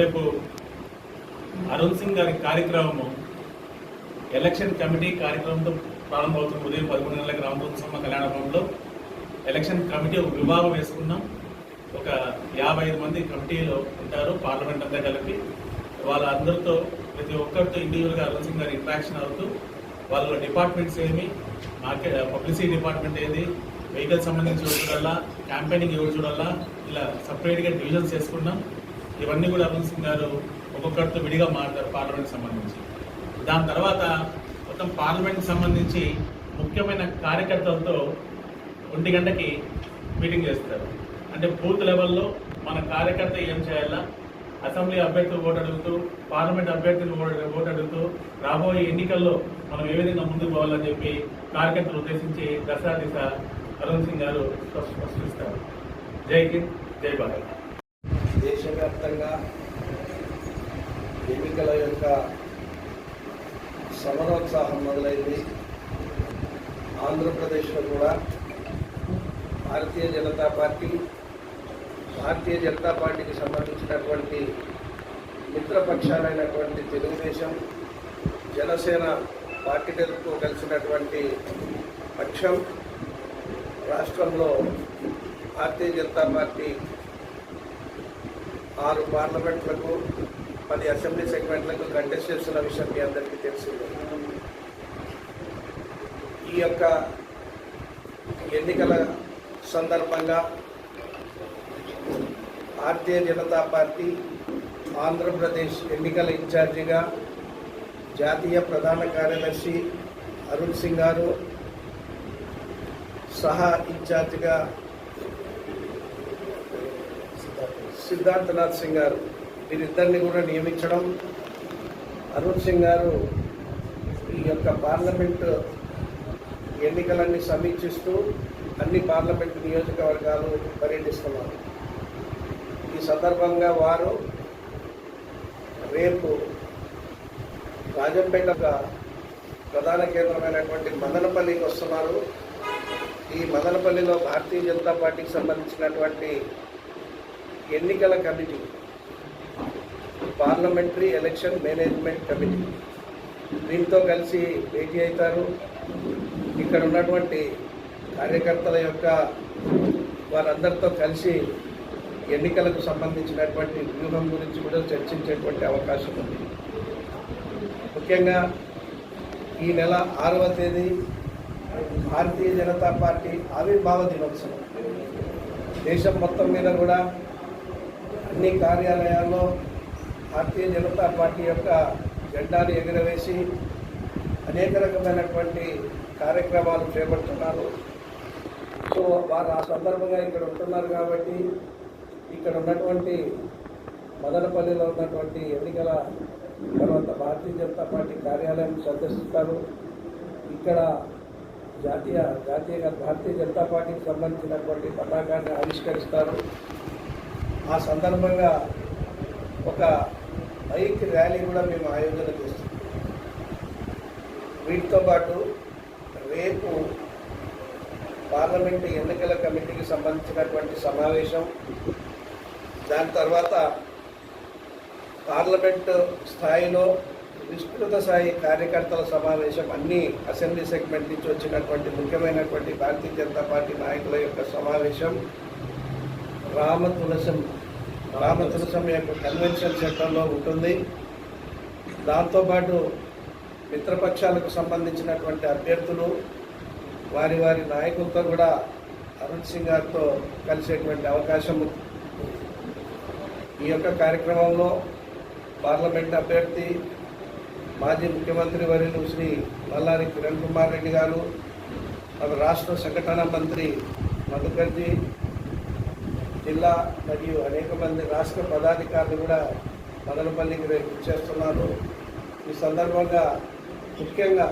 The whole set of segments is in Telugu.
రేపు అరుణ్ సింగ్ గారి కార్యక్రమము ఎలక్షన్ కమిటీ కార్యక్రమంతో ప్రారంభమవుతుంది. ఉదయం పదకొండు గంటలకు రామోత్సవ కళ్యాణ భవన్లో ఎలక్షన్ కమిటీ ఒక విభాగం వేసుకున్నాం. ఒక యాభై ఐదు మంది కమిటీలో ఉంటారు పార్లమెంట్ అంతా కలిపి. వాళ్ళందరితో ప్రతి ఒక్కరితో ఇండివిజువల్గా అరుణ్ సింగ్ గారు ఇంట్రాక్షన్ అవుతూ వాళ్ళ డిపార్ట్మెంట్స్ ఏమి మార్కెట్ పబ్లిసిటీ డిపార్ట్మెంట్ ఏది వెహికల్ సంబంధించి చూడాలా క్యాంపెయినింగ్ ఎవరు చూడాలా ఇలా సపరేట్గా డివిజన్స్ చేసుకున్నాం ఇవన్నీ కూడా అరుణ్ సింగ్ గారు ఒక్కొక్కరితో విడిగా మాట్లాడారు పార్లమెంట్కి సంబంధించి. దాని తర్వాత మొత్తం పార్లమెంట్కి సంబంధించి ముఖ్యమైన కార్యకర్తలతో ఒంటి గంటకి మీటింగ్ చేస్తారు. అంటే బూత్ లెవెల్లో మన కార్యకర్త ఏం చేయాలా? అసెంబ్లీ అభ్యర్థులు ఓటు అడుగుతూ పార్లమెంట్ అభ్యర్థులు ఓటు ఓటు అడుగుతూ రాబోయే ఎన్నికల్లో మనం ఏ విధంగా ముందుకు పోవాలని చెప్పి కార్యకర్తలు ఉద్దేశించి దశా దిశ అరుణ్ సింగ్ గారు స్పష్టిస్తారు జై హింద్ జై భారత్. వ్యాప్తంగా ఎన్నికల యొక్క సమరోత్సాహం మొదలైంది. ఆంధ్రప్రదేశ్లో కూడా భారతీయ జనతా పార్టీ భారతీయ జనతా పార్టీకి సంబంధించినటువంటి మిత్రపక్షాలైనటువంటి తెలుగుదేశం జనసేన పార్టీలతో కలిసినటువంటి పక్షం రాష్ట్రంలో భారతీయ జనతా పార్టీ ఆరు పార్లమెంట్లకు పది అసెంబ్లీ సెగ్మెంట్లకు కంటెస్ట్ చేస్తున్న విషయం మీ అందరికీ తెలిసిందే. ఈ యొక్క ఎన్నికల సందర్భంగా భారతీయ జనతా పార్టీ ఆంధ్రప్రదేశ్ ఎన్నికల ఇన్ఛార్జిగా జాతీయ ప్రధాన కార్యదర్శి అరుణ్ సింగ్ గారు సహా ఇన్ఛార్జిగా సిద్ధార్థనాథ్ సింగ్ గారు వీరిద్దరిని కూడా నియమించడం. అరుణ్ సింగ్ గారు ఈ యొక్క పార్లమెంట్ ఎన్నికలన్నీ సమీక్షిస్తూ అన్ని పార్లమెంట్ నియోజకవర్గాలు పర్యటిస్తున్నారు. ఈ సందర్భంగా వారు రేపు రాజంపేట ప్రధాన కేంద్రమైనటువంటి మదనపల్లికి వస్తున్నారు. ఈ మదనపల్లిలో భారతీయ జనతా పార్టీకి సంబంధించినటువంటి ఎన్నికల committee. Parliamentary election management committee. దీంతో కలిసి భేటీ అవుతారు. ఇక్కడ ఉన్నటువంటి కార్యకర్తల యొక్క వారందరితో కలిసి ఎన్నికలకు సంబంధించినటువంటి వ్యూహం గురించి కూడా చర్చించేటువంటి అవకాశం ఉంది. ముఖ్యంగా ఈ నెల ఆరవ తేదీ భారతీయ జనతా పార్టీ ఆవిర్భావ దినోత్సవం. దేశం మొత్తం మీద కూడా అన్ని కార్యాలయాల్లో భారతీయ జనతా పార్టీ యొక్క జెండాను ఎగురవేసి అనేక రకమైనటువంటి కార్యక్రమాలు చేపడుతున్నారు. సో వారు ఆ సందర్భంగా ఇక్కడ ఉంటున్నారు కాబట్టి ఇక్కడ ఉన్నటువంటి మదనపల్లిలో ఉన్నటువంటి ఎన్నికల తర్వాత భారతీయ జనతా పార్టీ కార్యాలయం సందర్శిస్తారు. ఇక్కడ జాతీయ జాతీయ భారతీయ జనతా పార్టీకి సంబంధించినటువంటి పతాకాన్ని ఆవిష్కరిస్తారు. ఆ సందర్భంగా ఒక బైక్ ర్యాలీ కూడా మేము ఆయోజన చేస్తాం వీటితో పాటు రేపు పార్లమెంట్ ఎన్నికల కమిటీకి సంబంధించినటువంటి సమావేశం దాని తర్వాత పార్లమెంట్ స్థాయిలో విస్తృత స్థాయి కార్యకర్తల సమావేశం అన్ని అసెంబ్లీ సెగ్మెంట్ నుంచి వచ్చినటువంటి ముఖ్యమైనటువంటి భారతీయ జనతా పార్టీ నాయకుల యొక్క సమావేశం రామ తులసం రామ తులసం యొక్క కన్వెన్షన్ సెంటర్లో ఉంటుంది. దాంతోపాటు మిత్రపక్షాలకు సంబంధించినటువంటి అభ్యర్థులు వారి వారి నాయకులతో కూడా అరుణ్ సింగ్ గారితో కలిసేటువంటి అవకాశం ఈ యొక్క కార్యక్రమంలో పార్లమెంట్ అభ్యర్థి మాజీ ముఖ్యమంత్రి వర్యులు శ్రీ మల్లారి కిరణ్ కుమార్ రెడ్డి గారు మన రాష్ట్ర సంఘటన మంత్రి మధుకర్జీ జిల్లా మరియు అనేక మంది రాష్ట్ర పదాధికారులు కూడా మదనపల్లికి రేపు చేస్తున్నారు ఈ సందర్భంగా ముఖ్యంగా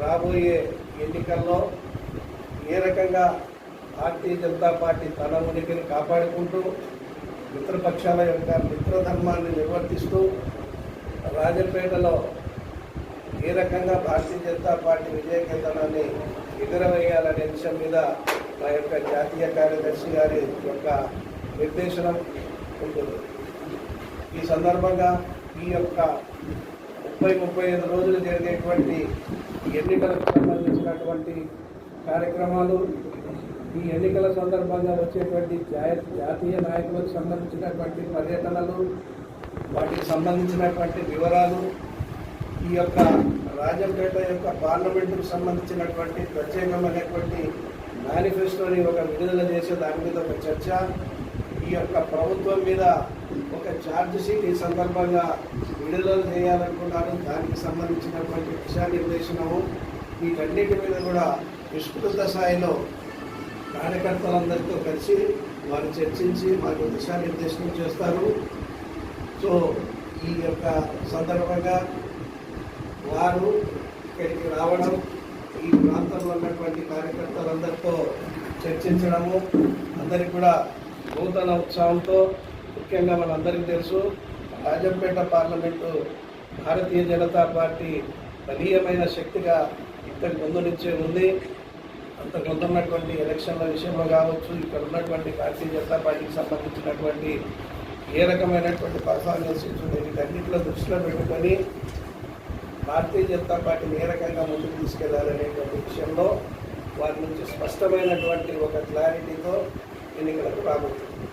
రాబోయే ఎన్నికల్లో ఏ రకంగా భారతీయ జనతా పార్టీ తన ఉనికిని కాపాడుకుంటూ మిత్రపక్షాల యొక్క మిత్రధర్మాన్ని నిర్వర్తిస్తూ రాజపేటలో ఏ రకంగా భారతీయ జనతా పార్టీ విజయ కేంద్రాన్ని ఎగురవేయాలనే విషయం మీద మా యొక్క జాతీయ కార్యదర్శి గారి యొక్క నిర్దేశనం ఉంటుంది. ఈ సందర్భంగా ఈ యొక్క ముప్పై ముప్పై ఐదు రోజులు జరిగేటువంటి ఈ ఎన్నికలకు సంబంధించినటువంటి కార్యక్రమాలు ఈ ఎన్నికల సందర్భంగా వచ్చేటువంటి జా- జాతీయ నాయకులకు సంబంధించినటువంటి పర్యటనలు వాటికి సంబంధించినటువంటి వివరాలు ఈ యొక్క రాజంపేట యొక్క పార్లమెంటుకు సంబంధించినటువంటి ప్రత్యేకమైనటువంటి మేనిఫెస్టోని ఒక విడుదల చేసే దాని మీద ఒక చర్చ ఈ యొక్క ప్రభుత్వం మీద ఒక ఛార్జ్ షీట్ ఈ సందర్భంగా విడుదల చేయాలనుకున్నారు దానికి సంబంధించినటువంటి దిశానిర్దేశనము. వీటన్నిటి మీద కూడా విస్తృత స్థాయిలో కార్యకర్తలందరితో కలిసి వారు చర్చించి మాకు దిశానిర్దేశనం చేస్తారు. సో ఈ యొక్క సందర్భంగా వారు ఇక్కడికి రావడం ఈ ప్రాంతంలో ఉన్నటువంటి కార్యకర్తలందరితో చర్చించడము అందరికి కూడా నూతన ఉత్సాహంతో ముఖ్యంగా మనందరికీ తెలుసు రాజంపేట పార్లమెంటు భారతీయ జనతా పార్టీ బలీయమైన శక్తిగా ఇంతకు ముందు నుంచే ఉంది. అంతకు ముందు ఉన్నటువంటి ఎలక్షన్ల విషయంలో కావచ్చు ఇక్కడ ఉన్నటువంటి భారతీయ జనతా పార్టీకి సంబంధించినటువంటి ఏ రకమైనటువంటి పర్ఫార్మెన్స్ ఇస్తుంది వీటన్నిటిలో దృష్టిలో పెట్టుకొని భారతీయ జనతా పార్టీని ఏ రకంగా ముందుకు తీసుకెళ్ళాలనేటువంటి విషయంలో వారి నుంచి స్పష్టమైనటువంటి ఒక క్లారిటీతో ఎన్నికలకు రాబోతుంది.